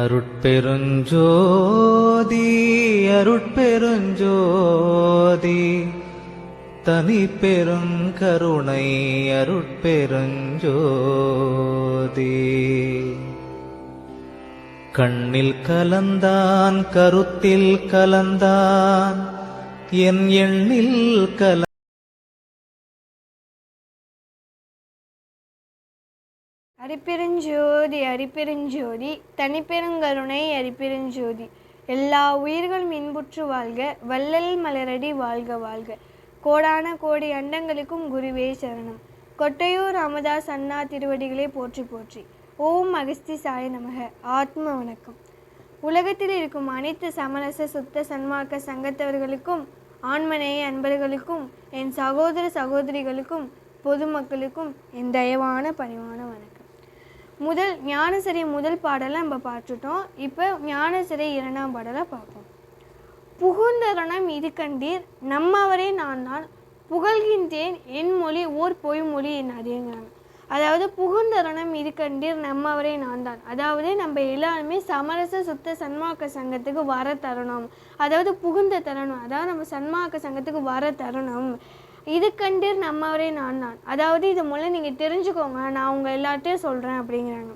அருட்பெருஞ்சோதி அருட்பெருஞ்சோதி. தனி பெருங்கருணை அருட்பெருஞ்சோதி. கண்ணில் கலந்தான் கருத்தில் கலந்தான் என் எண்ணில் கல அரிப்பெருஞ்சோதி அரிப்பெருஞ்சோதி தனிப்பெருங்கருணை அரிப்பெருஞ்சோதி எல்லா உயிர்களும் இன்புற்று வாழ்க வள்ளல் மலரடி வாழ்க வாழ்க. கோடான கோடி அண்டங்களுக்கும் குருவே சரணம். கொட்டையூர் ராமதாஸ் அண்ணா திருவடிகளே போற்றி போற்றி. ஓம் அகஸ்தி சாய நமக. ஆத்ம வணக்கம். உலகத்தில் இருக்கும் அனைத்து சமரச சுத்த சன்மார்க்க சங்கத்தவர்களுக்கும் ஆண்மனைய அன்பர்களுக்கும் என் சகோதர சகோதரிகளுக்கும் பொதுமக்களுக்கும் என் தயவான பணிவான வணக்கம். முதல் ஞானசிறை முதல் பாடலை நம்ம பார்த்துட்டோம். இப்போ ஞானசிறை இரண்டாம் பாடலை பார்ப்போம். புகுந்தரணம் இது கண்டீர் நம்மவரே நான் தான். புகழ்கின்றேன் என் மொழி ஓர் பொய்மொழி என் அதேங்கிறாங்க அதாவது புகுந்தரணம் இது கண்டீர் நம்மவரே நான் தான். அதாவது நம்ம எல்லாருமே சமரச சுத்த சன்மார்க்க சங்கத்துக்கு வர தருணம். அதாவது புகுந்த தருணம். அதாவது நம்ம சன்மார்க்க சங்கத்துக்கு வர தருணம். இது கண்டீர் நம்மவரே நான் தான். அதாவது இது மூலம் நீங்கள் தெரிஞ்சுக்கோங்க நான் உங்கள் எல்லார்ட்டையும் சொல்கிறேன் அப்படிங்கிறாங்க.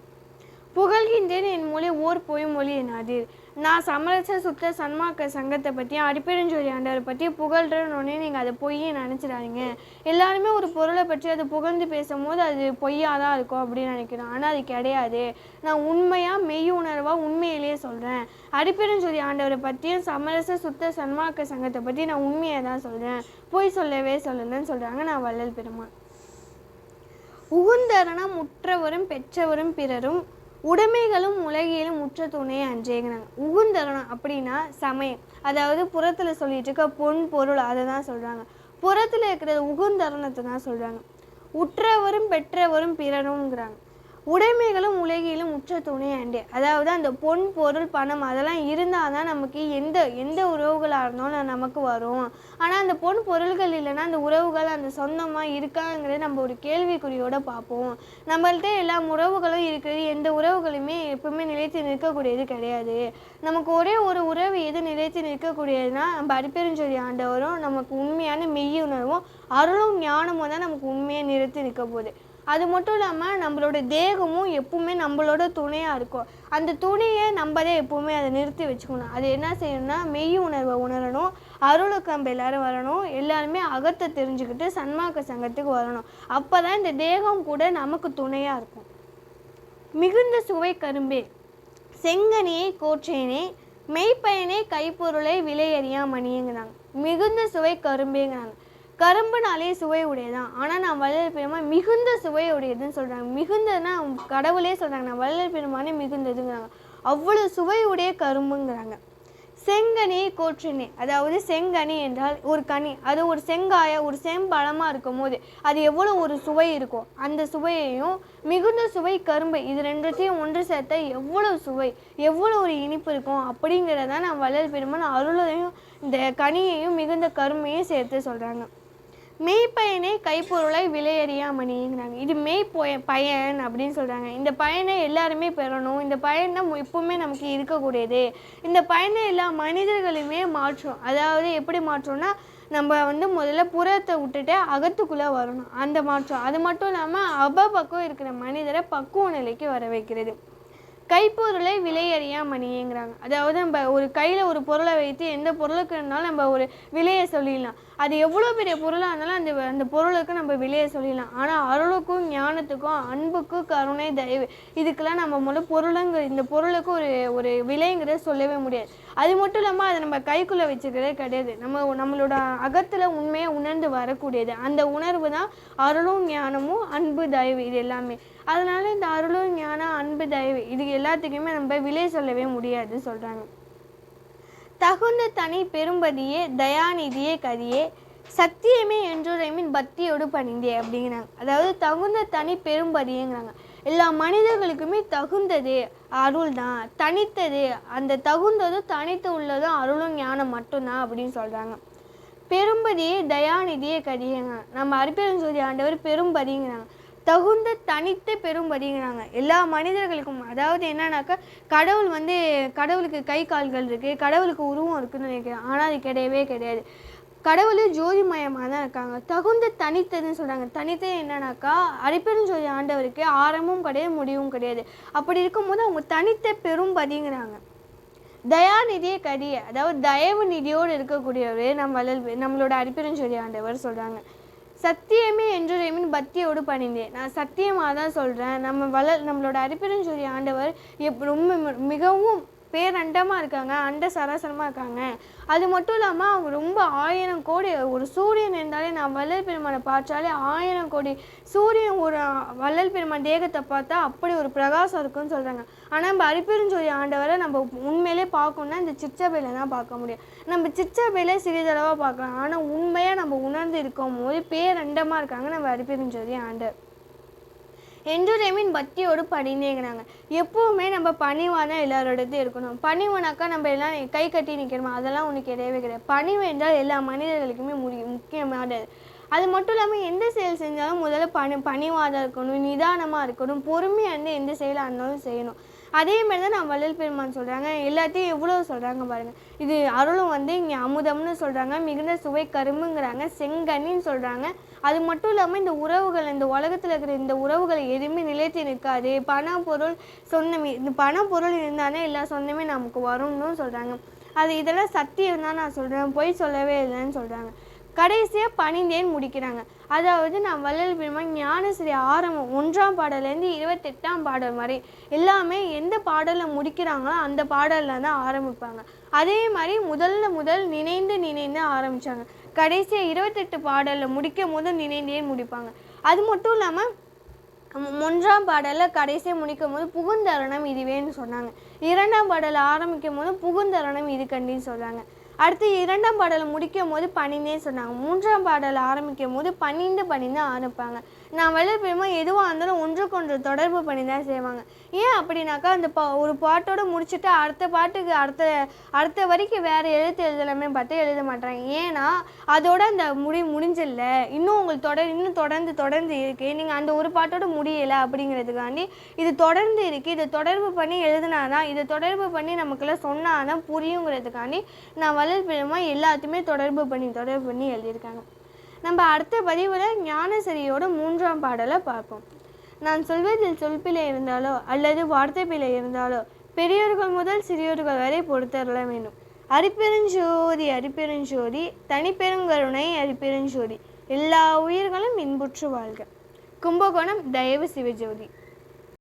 புகழ்கின்றேன் என் மொழி ஓர் போய் மொழி என்னாதீர் நான் சமரச சுத்த சன்மாக்க சங்கத்தை பற்றியும் அடிப்பெருஞ்சோதி ஆண்டவரை பற்றி புகழ்றேன்னு நீங்கள் அதை பொய்யே நினச்சிடாதீங்க. எல்லாருமே ஒரு பொருளை பற்றி அதை புகழ்ந்து பேசும்போது அது பொய்யாக தான் இருக்கும் அப்படின்னு நினைக்கிறோம் ஆனால் அது கிடையாது. நான் உண்மையாக மெய் உண்மையை உண்மையிலேயே சொல்கிறேன் அடிப்பெருஞ்சோதி ஆண்டவரை பற்றியும் சமரச சுத்த சன்மார்க்க சங்கத்தை பற்றி நான் உண்மையை தான் சொல்கிறேன் பொய் சொல்லவே சொல்லலன்னு சொல்கிறாங்க நான் வள்ளல் பெருமாள். உகுந்தரணம் உற்றவரும் பெற்றவரும் பிறரும் உடைமைகளும் உலகிலும் முற்ற துணை அன்றேங்கிறாங்க உகுந்தரணம் அப்படின்னா சமயம். அதாவது புறத்தில் சொல்லிட்டு இருக்க பொன் பொருள் அதை தான் சொல்கிறாங்க புறத்தில் இருக்கிற உகுந்தரணத்தை தான் சொல்கிறாங்க உற்றவரும் பெற்றவரும் பிறரும்ங்கிறாங்க. உடைமைகளும் உலகிலும் உற்ற துணை அண்டு. அதாவது அந்த பொன் பொருள் பணம் அதெல்லாம் இருந்தால் தான் நமக்கு எந்த எந்த உறவுகளாக இருந்தாலும் நமக்கு வரும். ஆனால் அந்த பொன் பொருள்கள் இல்லைன்னா அந்த உறவுகள் அந்த சொந்தமாக இருக்காங்கிறத நம்ம ஒரு கேள்விக்குறியோட பார்ப்போம். நம்மள்ட்ட எல்லா உறவுகளும் இருக்கிறது எந்த உறவுகளுமே எப்பவுமே நிலைத்து நிற்கக்கூடியது கிடையாது. நமக்கு ஒரே ஒரு உறவு எது நிலைத்து நிற்கக்கூடியதுன்னா நம்ம அடிப்பெருஞ்சொலி ஆண்டவரும் நமக்கு உண்மையான மெய்யுணர்வும் அருளும் ஞானமும் தான் நமக்கு உண்மையை நிறுத்தி நிற்க போகுது அது மட்டும் இல்லாமல் நம்மளோட தேகமும் எப்பவுமே நம்மளோட துணையாக இருக்கும். அந்த துணையை நம்மளே எப்போவுமே எப்பவுமே அதை நிறுத்தி வச்சுக்கணும். அது என்ன செய்யணும்னா மெய் உணர்வை உணரணும் அருளுக்கு நம்ம எல்லாரும் வரணும் எல்லாருமே அகத்தை தெரிஞ்சுக்கிட்டு சன்மார்க்க சங்கத்துக்கு வரணும். அப்போ தான் இந்த தேகம் கூட நமக்கு துணையாக இருக்கும். மிகுந்த சுவை கரும்பே செங்கனியை கோற்றேனே மெய்ப்பயனே கைப்பொருளை விலையறியா மணிங்கிறாங்க மிகுந்த சுவை கரும்பேங்கிறாங்க. கரும்புனாலே சுவை உடையதான் ஆனால் நான் வள்ளல் பெருமான் மிகுந்த சுவை உடையதுன்னு சொல்கிறாங்க மிகுந்ததுன்னா கடவுளே சொல்கிறாங்க நான் வள்ளல் பெருமானே மிகுந்ததுங்கிறாங்க. அவ்வளோ சுவை உடைய கரும்புங்கிறாங்க. செங்கனி கோற்றினே. அதாவது செங்கனி என்றால் ஒரு கனி. அது ஒரு செங்காய ஒரு செம்பழமாக இருக்கும் போது அது எவ்வளோ ஒரு சுவை இருக்கும் அந்த சுவையையும் மிகுந்த சுவை கரும்பு. இது ரெண்டுத்தையும் ஒன்று சேர்த்தா எவ்வளோ சுவை எவ்வளோ ஒரு இனிப்பு இருக்கும் அப்படிங்கிறதான் நான் வள்ளல் பெருமான் அருளையும் இந்த கனியையும் மிகுந்த கரும்பையும் சேர்த்து சொல்கிறாங்க மெய்ப்பயனே கைப்பொருளை விலையறியா மணிங்கிறாங்க. இது மெய் பயன் அப்படின்னு சொல்கிறாங்க இந்த பயனை எல்லாருமே பெறணும். இந்த பயன் தான் எப்பவுமே நமக்கு இருக்கக்கூடியது. இந்த பயனை எல்லா மனிதர்களுமே மாற்றும். அதாவது எப்படி மாற்றோம்னா நம்ம வந்து முதல்ல புறத்தை விட்டுட்டு அகத்துக்குள்ளே வரணும். அந்த மாற்றம். அது மட்டும் இல்லாமல் அப பக்கம் இருக்கிற மனிதரை பக்குவ நிலைக்கு வர வைக்கிறது. கைப்பொருளை விலையறியா மணிங்கிறாங்க. அதாவது நம்ம ஒரு கையில் ஒரு பொருளை வைத்து எந்த பொருளுக்கு இருந்தாலும் நம்ம ஒரு விலையை சொல்லிடலாம். அது எவ்வளோ பெரிய பொருளாக இருந்தாலும் அந்த அந்த பொருளுக்கு நம்ம விலையை சொல்லிடலாம். ஆனால் அருளுக்கும் ஞானத்துக்கும் அன்புக்கும் கருணை தயவு. இதுக்கெல்லாம் நம்ம முதல்ல பொருளுங்கிற இந்த பொருளுக்கு ஒரு ஒரு விலைங்கிறத சொல்லவே முடியாது. அது மட்டும் இல்லாமல் அதை நம்ம கைக்குள்ளே வச்சுக்கிறதே கிடையாது. நம்ம நம்மளோட அகத்தில் உண்மையை உணர்ந்து வரக்கூடியது. அந்த உணர்வு தான் அருளும் ஞானமும் அன்பு தயவு இது எல்லாமே. அதனால இந்த அருளும் ஞானம் அன்பு தயவு இது எல்லாத்துக்குமே நம்ம விலை சொல்லவே முடியாது சொல்கிறாங்க தகுந்த தனி பெரும்பதியே தயாநிதியே கதியே சத்தியமே என்றுரைமின் பக்தியோடு பணிந்தே அப்படிங்கிறாங்க. அதாவது தகுந்த தனி பெரும்பதியேங்கிறாங்க எல்லா மனிதர்களுக்குமே தகுந்தது அருள் தான் தனித்தது அந்த தகுந்ததும் தனித்து உள்ளதும் அருளும் ஞானம் மட்டும்தான் அப்படின்னு சொல்கிறாங்க பெரும்பதியே தயாநிதியே கதியேங்க. நம்ம அரிப்பெருஞ்சோதி ஆண்டவர் பெரும்பதிங்கிறாங்க தகுந்த தனித்தை பெரும் பதிங்கிறாங்க எல்லா மனிதர்களுக்கும் அதாவது என்னன்னாக்கா கடவுள் வந்து கடவுளுக்கு கை கால்கள் இருக்குது கடவுளுக்கு உருவம் இருக்குதுன்னு நினைக்கிறேன். ஆனால் அது கிடையவே கிடையாது. கடவுள் ஜோதிமயமாக தான் இருக்காங்க. தகுந்த தனித்ததுன்னு சொல்கிறாங்க தனித்தது என்னன்னாக்கா அரிப்பெருஞ்சோதி ஆண்டவருக்கு ஆரம்பமும் கிடையாது முடிவும் கிடையாது. அப்படி இருக்கும்போது அவங்க தனித்த பெரும்பதிங்கிறாங்க தயாநிதியை கரிய அதாவது தயவு நிதியோடு இருக்கக்கூடியவர் நம்ம வள்ளல் நம்மளோட அரிப்பெருஞ்சோதி ஆண்டவர் சொல்கிறாங்க சத்தியமே என்றுரைமின் பக்தியோடு பணிந்தேன். நான் சத்தியமாக தான் சொல்கிறேன் நம்ம வளர் நம்மளோட அரிப்பெருஞ்சோதி ஆண்டவர் எப் ரொம்ப மிகவும் பேரண்டமாக இருக்காங்க அண்ட சராசரமாக இருக்காங்க. அது மட்டும் இல்லாமல் அவங்க ரொம்ப ஆயிரம் கோடி ஒரு சூரியன் இருந்தாலே நான் வள்ளல் பெருமானை பார்த்தாலே ஆயிரம் கோடி சூரியன் ஒரு வள்ளல் பெருமான் தேகத்தை பார்த்தா அப்படி ஒரு பிரகாசம் இருக்குன்னு சொல்கிறாங்க ஆனால் நம்ம அரிப்பெருஞ்சோதி ஆண்டவரை நம்ம உண்மையிலே பார்க்கணும்னா இந்த சிற்றபையில் தான் பார்க்க முடியும். நம்ம சிற்றபையில் சிறிதளவாக பார்க்கலாம். ஆனால் உண்மையாக நம்ம உணர்ந்து இருக்கும் போது பேரண்டமாக இருக்காங்க நம்ம அரிப்பெருஞ்சோதி ஆண்டவர் என்றுரைமின் பக்தியோடு பணிந்தேங்கிறாங்க எப்பவுமே நம்ம பணிவாக தான் எல்லாரோடத்தையும் இருக்கணும். பணிவுனாக்கா நம்ம எல்லாம் கை கட்டி நிற்கிறோமா அதெல்லாம் ஒன்று கிடையவே கிடையாது. பணிவு என்றால் எல்லா மனிதர்களுக்குமே முடியும் முக்கியமானது. அது மட்டும் இல்லாமல் எந்த செயல் செஞ்சாலும் முதல்ல பணி பணிவாக இருக்கணும் நிதானமாக இருக்கணும் பொறுமையாக இருந்து எந்த செயலாக இருந்தாலும் செய்யணும். அதே மாதிரி தான் நான் வள்ளல் பெருமான் சொல்கிறாங்க எல்லாத்தையும் எவ்வளோ சொல்கிறாங்க பாருங்கள் இது அருளும் வந்து இங்கே அமுதம்னு சொல்கிறாங்க மிகுந்த சுவை கரும்புங்கிறாங்க. செங்கனின்னு சொல்கிறாங்க அது மட்டும் இல்லாமல் இந்த உறவுகள் இந்த உலகத்தில் இருக்கிற இந்த உறவுகள் எதுவுமே நிலைத்து நிற்காது. பண பொருள் சொந்தமே இந்த பண பொருள் இருந்தாலே எல்லா சொந்தமே நமக்கு வரும்னு சொல்கிறாங்க அது இதெல்லாம் சத்தியம் தான் நான் சொல்கிறேன் பொய் சொல்லவே இல்லைன்னு சொல்கிறாங்க கடைசியாக பணிந்தேன் முடிக்கிறாங்க. அதாவது நான் வள்ளல் பெருமான் ஞானசிரி ஆரம்பம் ஒன்றாம் பாடல்லேருந்து இருபத்தெட்டாம் பாடல் வரை எல்லாமே எந்த பாடலில் முடிக்கிறாங்களோ அந்த பாடலில் தான் ஆரம்பிப்பாங்க. அதே மாதிரி முதல்ல முதல் நினைந்து நினைந்து ஆரம்பித்தாங்க கடைசியாக இருபத்தெட்டு பாடலில் முடிக்கும் போது நினைந்தே முடிப்பாங்க. அது மட்டும் இல்லாமல் ஒன்றாம் பாடலில் கடைசியாக முடிக்கும் போது புகுந்தருணம் இதுவேன்னு சொன்னாங்க. இரண்டாம் பாடலில் ஆரம்பிக்கும் போது புகுந்தருணம் இது கண்டின்னு சொல்கிறாங்க அடுத்து இரண்டாம் பாடலை முடிக்கும் போது பணிந்தே சொன்னாங்க. மூன்றாம் பாடல் ஆரம்பிக்கும் போது பணிந்து பணிந்து ஆரம்பிப்பாங்க. நான் வள்ளல் பெருமா எதுவாக இருந்தாலும் ஒன்றுக்கொன்று தொடர்பு பண்ணி தான் செய்வாங்க. ஏன் அப்படின்னாக்கா அந்த பா ஒரு பாட்டோடு முடிச்சுட்டு அடுத்த பாட்டுக்கு அடுத்த அடுத்த வரைக்கும் வேறு எழுத்து எழுதலாமே பார்த்து எழுத மாட்டாங்க ஏன்னா அதோட அந்த முடி முடிஞ்சில்ல. இன்னும் உங்களுக்கு தொடர் இன்னும் தொடர்ந்து தொடர்ந்து இருக்குது நீங்கள் அந்த ஒரு பாட்டோட முடியலை அப்படிங்கிறதுக்காண்டி இது தொடர்ந்து இருக்குது இதை தொடர்பு பண்ணி எழுதினாதான் இதை தொடர்பு பண்ணி நமக்குலாம் சொன்னால் தான் புரியுங்கிறதுக்காண்டி நான் வள்ளல் எல்லாத்தையுமே தொடர்பு பண்ணி தொடர்பு பண்ணி எழுதியிருக்காங்க. நம்ம அடுத்த பதிவில் ஞானசரியோட மூன்றாம் பாடலை பார்ப்போம். நான் சொல்வதில் சொல்பிழை இருந்தாலோ அல்லது வார்த்தை பிழை இருந்தாலோ பெரியோர்கள் முதல் சிறியோர்கள் வரை பொறுத்தரல வேண்டும். அரிப்பெருஞ்சோதி அரிப்பெருஞ்சோதி தனிப்பெருங்கருணை அரிப்பெருஞ்சோதி. எல்லா உயிர்களும் இன்புற்று வாழ்க. கும்பகோணம் தயவு சிவஜோதி.